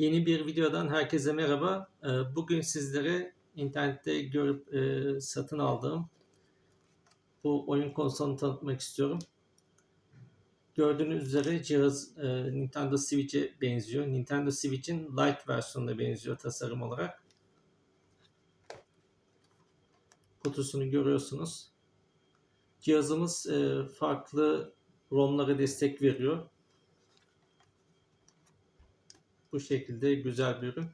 Yeni bir videodan herkese merhaba. Ee, Bugün sizlere internette görüp e, satın aldığım bu oyun konsolunu tanıtmak istiyorum. Gördüğünüz üzere cihaz e, Nintendo Switch'e benziyor. Nintendo Switch'in Lite versiyonuna benziyor tasarım olarak. Kutusunu görüyorsunuz. Cihazımız e, farklı ROM'lara destek veriyor. Bu şekilde güzel bir ürün.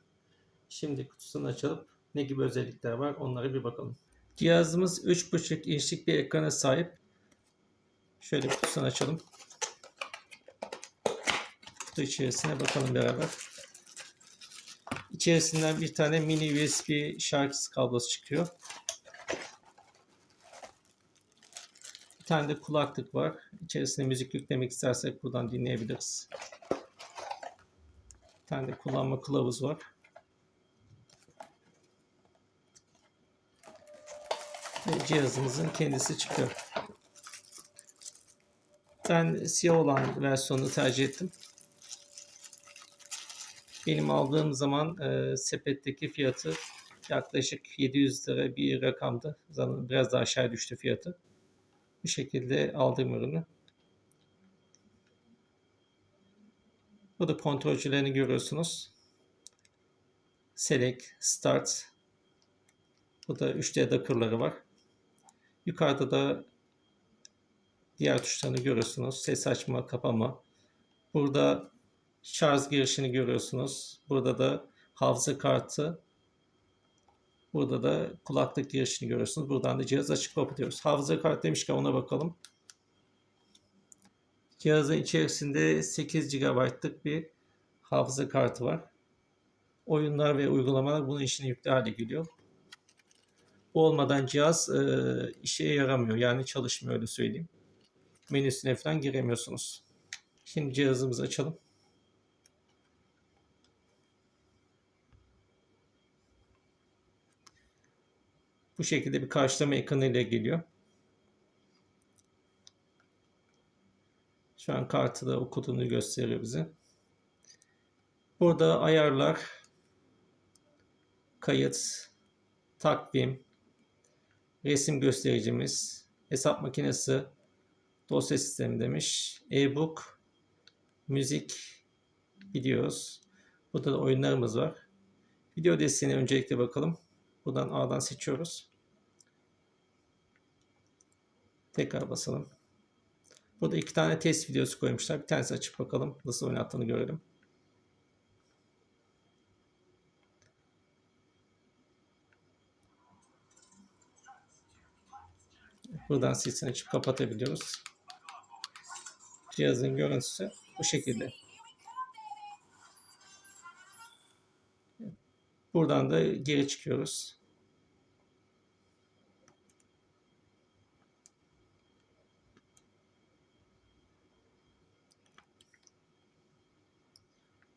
Şimdi kutusunu açalım. Ne gibi özellikler var onlara bir bakalım. Cihazımız 3.5 inçlik bir ekrana sahip. Şöyle kutusunu açalım. Kutu içerisine bakalım beraber. İçerisinden bir tane mini USB şarj kablosu çıkıyor. Bir tane de kulaklık var. İçerisine müzik yüklemek istersek buradan dinleyebiliriz. Bir tane de kullanma kılavuz var. Ve cihazımızın kendisi çıkıyor. Ben siyah olan versiyonunu tercih ettim. Benim aldığım zaman e, sepetteki fiyatı yaklaşık 700 lira bir rakamdı. Zaten biraz daha aşağı düştü fiyatı. Bu şekilde aldığım ürünü. Burada kontrolcülerini görüyorsunuz. Select, Start. Burada 3D dakırları var. Yukarıda da diğer tuşlarını görüyorsunuz. Ses açma, kapama. Burada şarj girişini görüyorsunuz. Burada da hafıza kartı. Burada da kulaklık girişini görüyorsunuz. Buradan da cihaz açık kapatıyoruz. Hafıza kartı demişken ona bakalım. Cihazın içerisinde 8 GB'lık bir hafıza kartı var. Oyunlar ve uygulamalar bunun içine yüklü hale geliyor. Bu olmadan cihaz e, işe yaramıyor. Yani çalışmıyor öyle söyleyeyim. Menüsüne falan giremiyorsunuz. Şimdi cihazımızı açalım. Bu şekilde bir karşılama ekranı ile geliyor. Şu an kartı da okuduğunu gösteriyor bize. Burada ayarlar, kayıt, takvim, resim göstericimiz, hesap makinesi, dosya sistemi demiş. E-book, müzik, videos. Burada da oyunlarımız var. Video desteğine öncelikle bakalım. Buradan A'dan seçiyoruz. Tekrar basalım. Burada iki tane test videosu koymuşlar. Bir tanesi açıp bakalım. Nasıl oynattığını görelim. Buradan sesini açıp kapatabiliyoruz. Cihazın görüntüsü bu şekilde. Buradan da geri çıkıyoruz.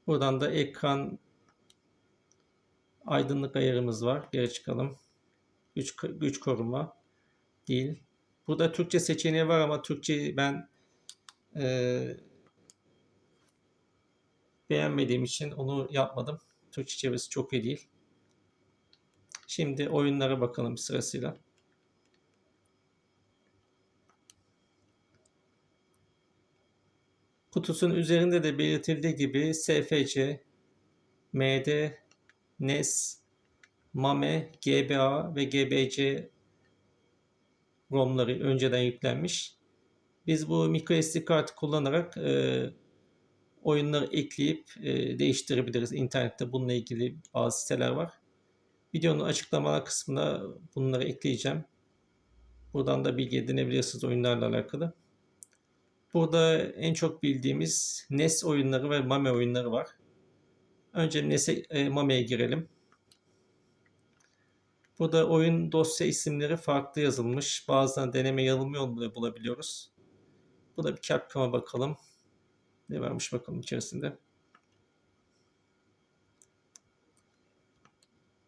Buradan da ekran aydınlık ayarımız var. Geri çıkalım. Güç, güç koruma değil. Burada Türkçe seçeneği var ama Türkçe ben e, beğenmediğim için onu yapmadım. Türkçe çevirisi çok iyi değil. Şimdi oyunlara bakalım sırasıyla. Kutusunun üzerinde de belirtildiği gibi SFC, MD, NES, MAME, GBA ve GBC ROM'ları önceden yüklenmiş. Biz bu microSD kartı kullanarak e, oyunları ekleyip e, değiştirebiliriz. İnternette bununla ilgili bazı siteler var. Videonun açıklamalar kısmına bunları ekleyeceğim. Buradan da bilgi edinebilirsiniz oyunlarla alakalı. Burada en çok bildiğimiz NES oyunları ve MAME oyunları var. Önce NES'e, e, MAME'ye girelim. Burada oyun dosya isimleri farklı yazılmış. Bazen deneme yanılma yoluyla bulabiliyoruz. Bu da bir Capcom'a bakalım. Ne varmış bakalım içerisinde.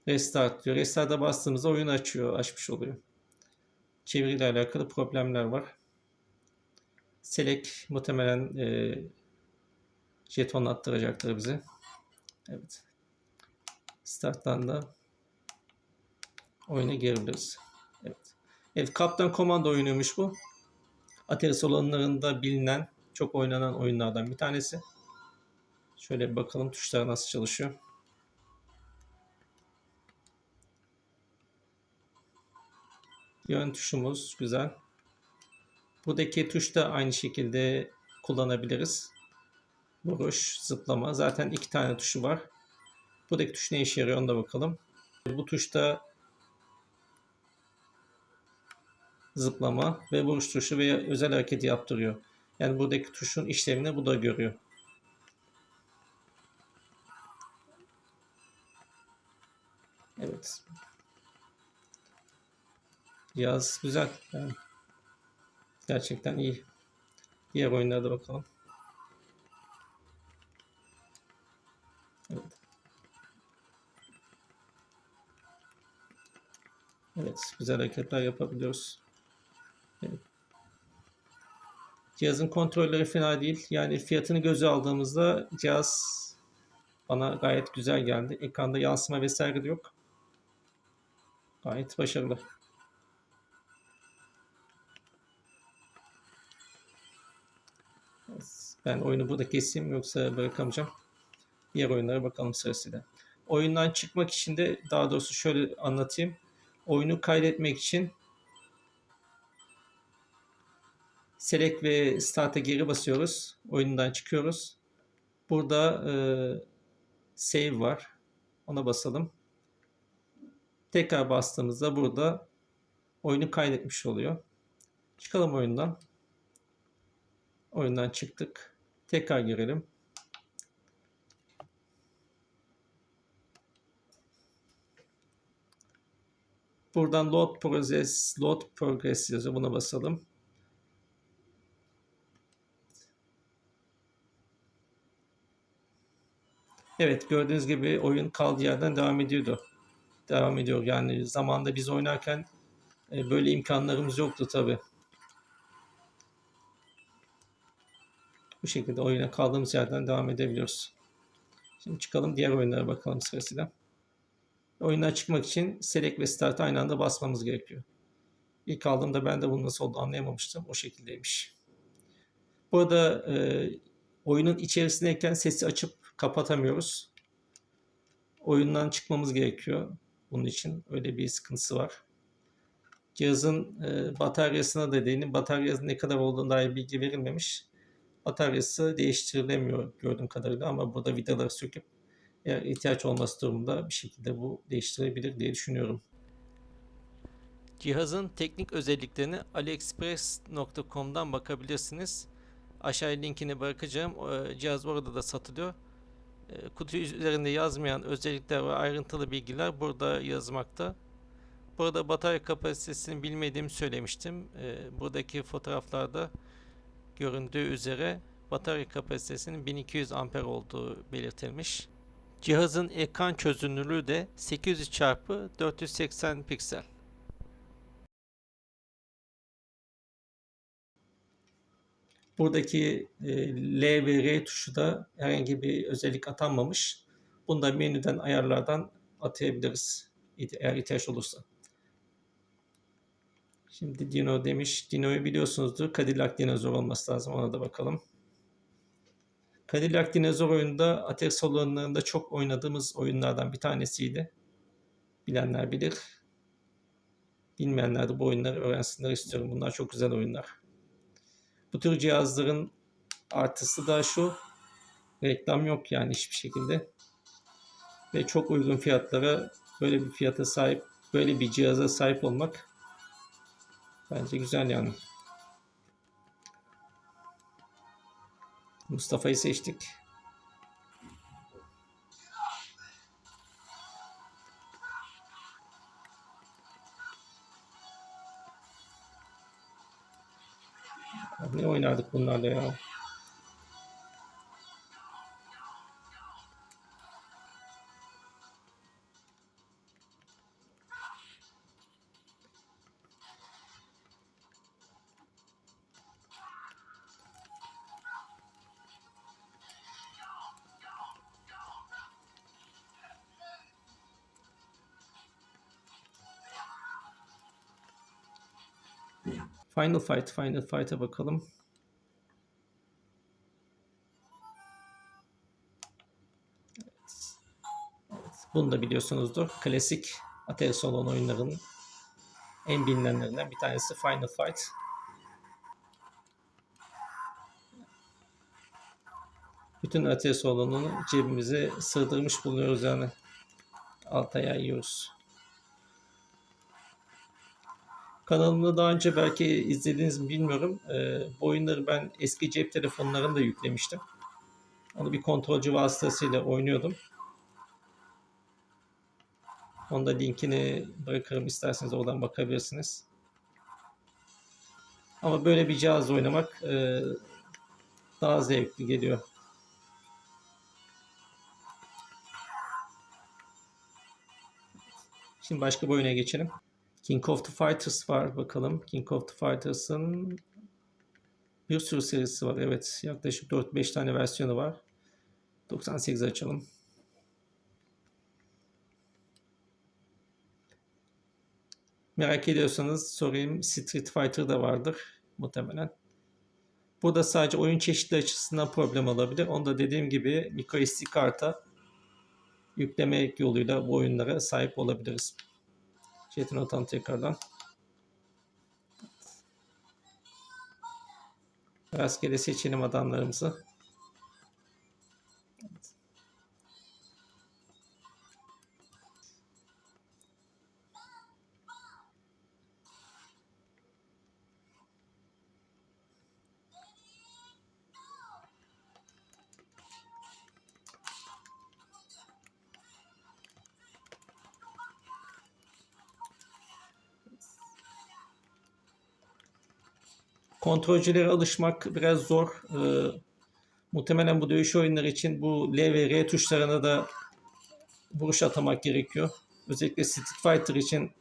Restart diyor. Restart'a bastığımızda oyun açıyor, açmış oluyor. Çeviriyle alakalı problemler var. Select muhtemelen e, jeton attıracaktır bize. Evet. Starttan da oyuna girebiliriz. Evet. Evet, Kaptan Komando oyunuymuş bu. Atari salonlarında bilinen, çok oynanan oyunlardan bir tanesi. Şöyle bir bakalım tuşlar nasıl çalışıyor. Yön tuşumuz güzel. Buradaki tuş da aynı şekilde kullanabiliriz. Vuruş, zıplama. Zaten iki tane tuşu var. Buradaki tuş ne işe yarıyor ona da bakalım. Bu tuşta zıplama ve vuruş tuşu veya özel hareket yaptırıyor. Yani buradaki tuşun işlevini bu da görüyor. Evet. Yaz güzel. Yani gerçekten iyi. Diğer oyunlarda bakalım. Evet. Evet, güzel hareketler yapabiliyoruz. Evet. Cihazın kontrolleri fena değil. Yani fiyatını göze aldığımızda cihaz bana gayet güzel geldi. Ekranda yansıma vesaire de yok. Gayet başarılı. Ben oyunu burada keseyim yoksa bırakamayacağım. Diğer oyunlara bakalım sırasıyla. Oyundan çıkmak için de daha doğrusu şöyle anlatayım. Oyunu kaydetmek için Select ve Start'a geri basıyoruz. Oyundan çıkıyoruz. Burada e, Save var. Ona basalım. Tekrar bastığımızda burada oyunu kaydetmiş oluyor. Çıkalım oyundan. Oyundan çıktık. Tekrar girelim. Buradan load process, load progress yazıyor. Buna basalım. Evet gördüğünüz gibi oyun kaldığı yerden devam ediyordu. Devam ediyor. Yani zamanda biz oynarken e, böyle imkanlarımız yoktu tabi. Bu şekilde oyuna kaldığımız yerden devam edebiliyoruz. Şimdi çıkalım diğer oyunlara bakalım sırasıyla. Oyundan çıkmak için Select ve Start aynı anda basmamız gerekiyor. İlk aldığımda ben de bunun nasıl olduğunu anlayamamıştım. O şekildeymiş. Burada e, oyunun içerisindeyken sesi açıp kapatamıyoruz. Oyundan çıkmamız gerekiyor. Bunun için öyle bir sıkıntısı var. Cihazın e, bataryasına da değinin. Bataryasının ne kadar olduğunu dair bilgi verilmemiş. Bataryası değiştirilemiyor gördüğüm kadarıyla ama burada vidaları söküp eğer ihtiyaç olması durumunda bir şekilde bu değiştirebilir diye düşünüyorum. Cihazın teknik özelliklerini aliexpress.com'dan bakabilirsiniz. Aşağıya linkini bırakacağım. Cihaz orada da satılıyor. Kutu üzerinde yazmayan özellikler ve ayrıntılı bilgiler burada yazmakta. Burada batarya kapasitesini bilmediğimi söylemiştim. Buradaki fotoğraflarda göründüğü üzere batarya kapasitesinin 1200 amper olduğu belirtilmiş. Cihazın ekran çözünürlüğü de 800 x 480 piksel. Buradaki e, L ve R tuşu da herhangi bir özellik atanmamış. Bunu da menüden ayarlardan atayabiliriz eğer ihtiyaç olursa. Şimdi Dino demiş. Dino'yu biliyorsunuzdur. Cadillac dinozor olması lazım. Ona da bakalım. Cadillac Dinozor oyunda Atari salonlarında çok oynadığımız oyunlardan bir tanesiydi. Bilenler bilir. Bilmeyenler de bu oyunları öğrensinler istiyorum. Bunlar çok güzel oyunlar. Bu tür cihazların artısı da şu. Reklam yok yani hiçbir şekilde. Ve çok uygun fiyatlara böyle bir fiyata sahip, böyle bir cihaza sahip olmak bence güzel yani. Mustafa'yı seçtik. Final Fight, Final Fight'a bakalım. Bunu da biliyorsunuzdur. Klasik Atari Salon oyunlarının en bilinenlerinden bir tanesi Final Fight. Bütün Atari Salon'unu cebimize sığdırmış bulunuyoruz yani. Alt ayağı yiyoruz. Kanalımda daha önce belki izlediğiniz mi bilmiyorum. Ee, bu oyunları ben eski cep telefonlarında yüklemiştim. Onu bir kontrolcü vasıtasıyla oynuyordum. Onu da linkini bırakırım isterseniz oradan bakabilirsiniz. Ama böyle bir cihaz oynamak e, daha zevkli geliyor. Şimdi başka bir oyuna geçelim. King of the Fighters var bakalım. King of the Fighters'ın bir sürü serisi var. Evet yaklaşık 4-5 tane versiyonu var. 98 açalım. Merak ediyorsanız sorayım Street Fighter da vardır muhtemelen. Burada sadece oyun çeşitli açısından problem olabilir. Onu da dediğim gibi microSD karta yüklemek yoluyla bu oyunlara sahip olabiliriz. Jet'in atan tekrardan. Rastgele seçelim adamlarımızı. Kontrolcülere alışmak biraz zor. Ee, muhtemelen bu dövüş oyunları için bu L ve R tuşlarına da vuruş atamak gerekiyor. Özellikle Street Fighter için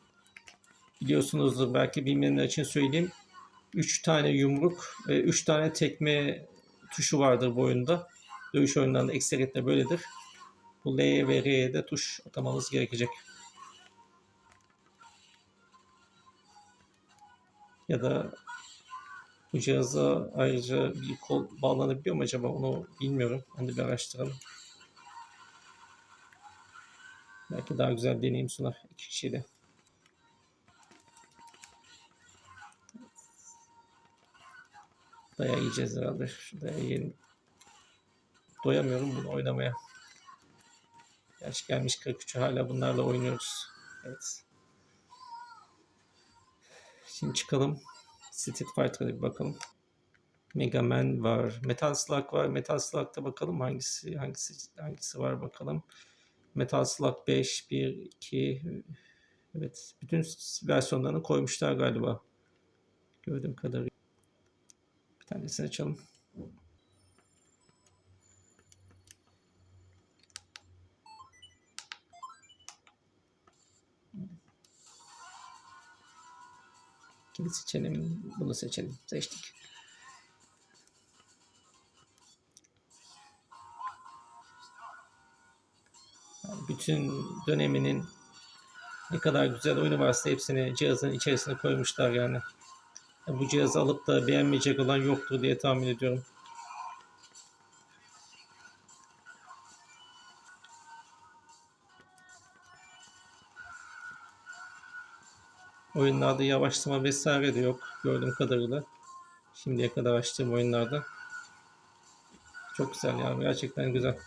biliyorsunuzdur belki bilmeyenler için söyleyeyim. 3 tane yumruk ve 3 tane tekme tuşu vardır bu oyunda. Dövüş oyunlarında ekseriyetle böyledir. Bu L ve R'ye de tuş atamanız gerekecek. Ya da bu cihaza ayrıca bir kol bağlanabiliyor mu acaba onu bilmiyorum. Onu da bir araştıralım. Belki daha güzel deneyim sunar iki kişiyle. Dayağı yiyeceğiz herhalde. Dayağı yiyelim. Doyamıyorum bunu oynamaya. Yaş gelmiş 43 hala bunlarla oynuyoruz. Evet. Şimdi çıkalım. Street Fighter'a bir bakalım. Mega Man var. Metal Slug var. Metal Slug'da bakalım hangisi hangisi hangisi var bakalım. Metal Slug 5, 1, 2 Evet. Bütün versiyonlarını koymuşlar galiba. Gördüğüm kadarıyla. Bir tanesini açalım. Kimi seçelim? Bunu seçelim. Seçtik. Yani bütün döneminin ne kadar güzel oyunu varsa hepsini cihazın içerisine koymuşlar yani. Bu cihazı alıp da beğenmeyecek olan yoktur diye tahmin ediyorum. Oyunlarda yavaşlama vesaire de yok gördüğüm kadarıyla. Şimdiye kadar açtığım oyunlarda. Çok güzel yani gerçekten güzel.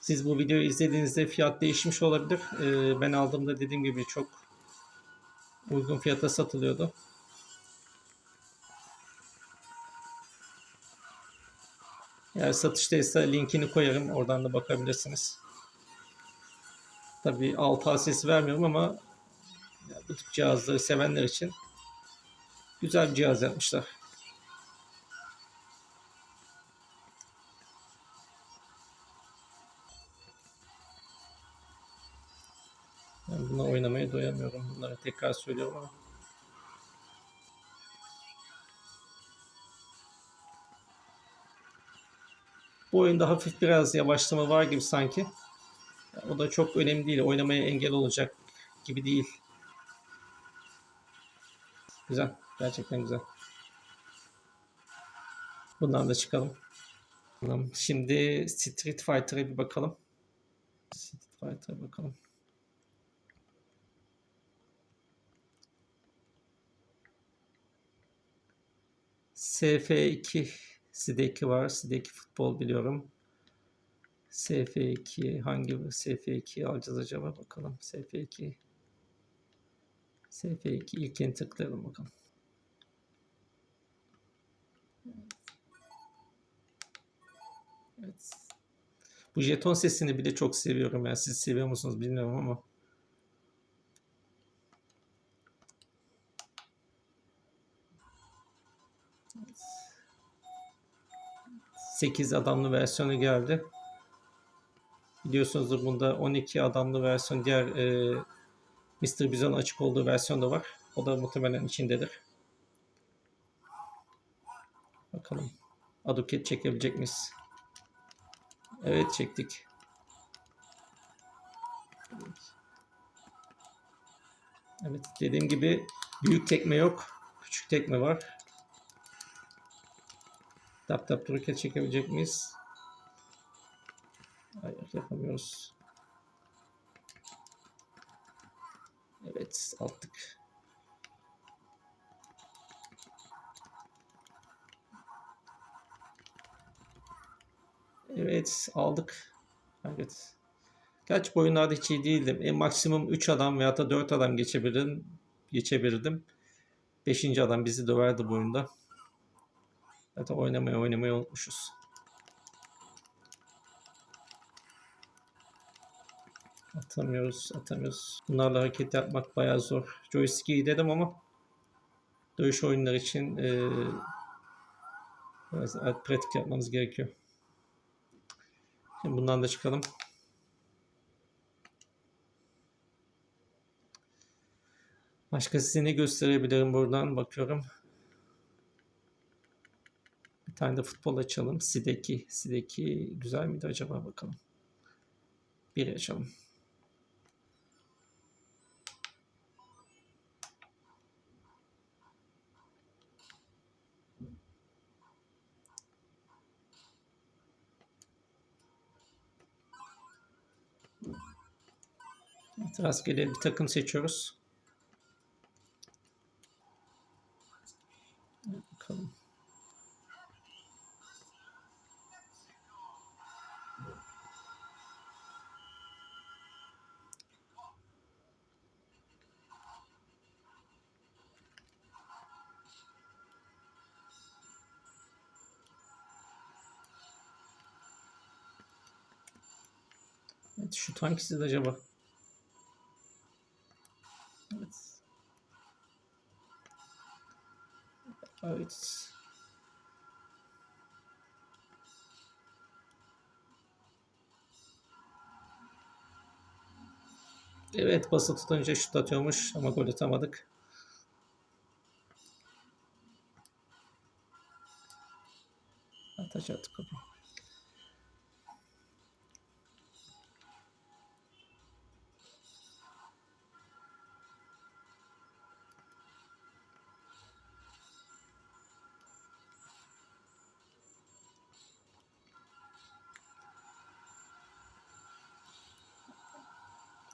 Siz bu videoyu izlediğinizde fiyat değişmiş olabilir. Ee, ben aldığımda dediğim gibi çok uygun fiyata satılıyordu. Eğer satıştaysa linkini koyarım. Oradan da bakabilirsiniz. Tabii alt ses vermiyorum ama bu tip cihazları sevenler için güzel bir cihaz yapmışlar. Ben bununla oynamaya doyamıyorum. Bunları tekrar söylüyorum ama. Bu oyunda hafif biraz yavaşlama var gibi sanki. O da çok önemli değil. Oynamaya engel olacak gibi değil. Güzel. Gerçekten güzel. Bundan da çıkalım. Şimdi Street Fighter'a bir bakalım. Street Fighter'a bakalım. SF2 Sideki var. Sideki futbol biliyorum. SF2 hangi SF2 alacağız acaba bakalım. SF2 SF2 ilkini tıklayalım bakalım. Evet. Bu jeton sesini bile çok seviyorum. Yani siz seviyor musunuz bilmiyorum ama. Evet. 8 adamlı versiyonu geldi. Biliyorsunuzdur bunda 12 adamlı versiyon diğer e, Mr. Bison açık olduğu versiyon da var. O da muhtemelen içindedir. Bakalım. Aduket çekebilecek miyiz? Evet çektik. Evet dediğim gibi büyük tekme yok. Küçük tekme var. Tap tap roket çekebilecek miyiz? Hayır yapamıyoruz. Evet aldık. Evet aldık. Evet. Kaç oyunlarda hiç iyi değildim. En maksimum 3 adam veya da 4 adam geçebilirdim. Geçebilirdim. 5. adam bizi döverdi bu oyunda. Zaten oynamayı oynamayı unutmuşuz. Atamıyoruz, atamıyoruz. Bunlarla hareket yapmak bayağı zor. Joystick'i iyi dedim ama dövüş oyunları için e, biraz pratik yapmamız gerekiyor. Şimdi bundan da çıkalım. Başka size ne gösterebilirim buradan bakıyorum. Bir tane de futbol açalım. Sideki. Sideki güzel miydi acaba bakalım. Bir açalım. Evet, rastgele bir takım seçiyoruz. Bakalım. Evet, şu hangisi acaba? Evet. Evet bası tutunca şut atıyormuş ama gol atamadık. Ataç attık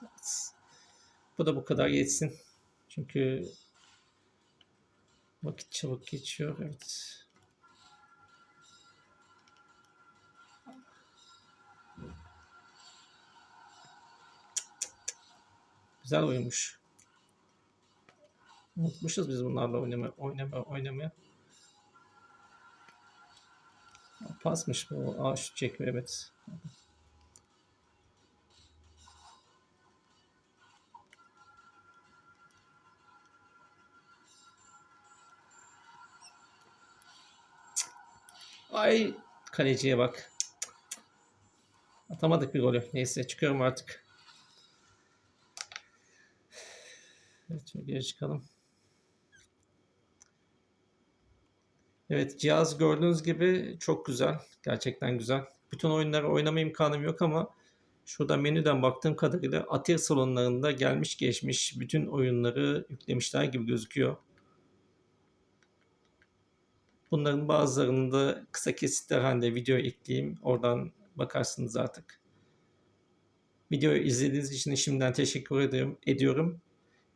Evet. Bu da bu kadar yetsin. Çünkü vakit çabuk geçiyor. Evet. Güzel oyunmuş. Unutmuşuz biz bunlarla oynama, oynama, oynamaya. Pasmış bu. Aa şut çekiyor evet. Ay kaleciye bak. Atamadık bir golü. Neyse çıkıyorum artık. Evet geri çıkalım. Evet cihaz gördüğünüz gibi çok güzel. Gerçekten güzel. Bütün oyunları oynama imkanım yok ama şurada menüden baktığım kadarıyla Atir salonlarında gelmiş geçmiş bütün oyunları yüklemişler gibi gözüküyor. Bunların bazılarını da kısa kesitler halinde video ekleyeyim. Oradan bakarsınız artık. Videoyu izlediğiniz için şimdiden teşekkür ediyorum. ediyorum.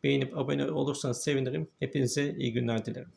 Beğenip abone olursanız sevinirim. Hepinize iyi günler dilerim.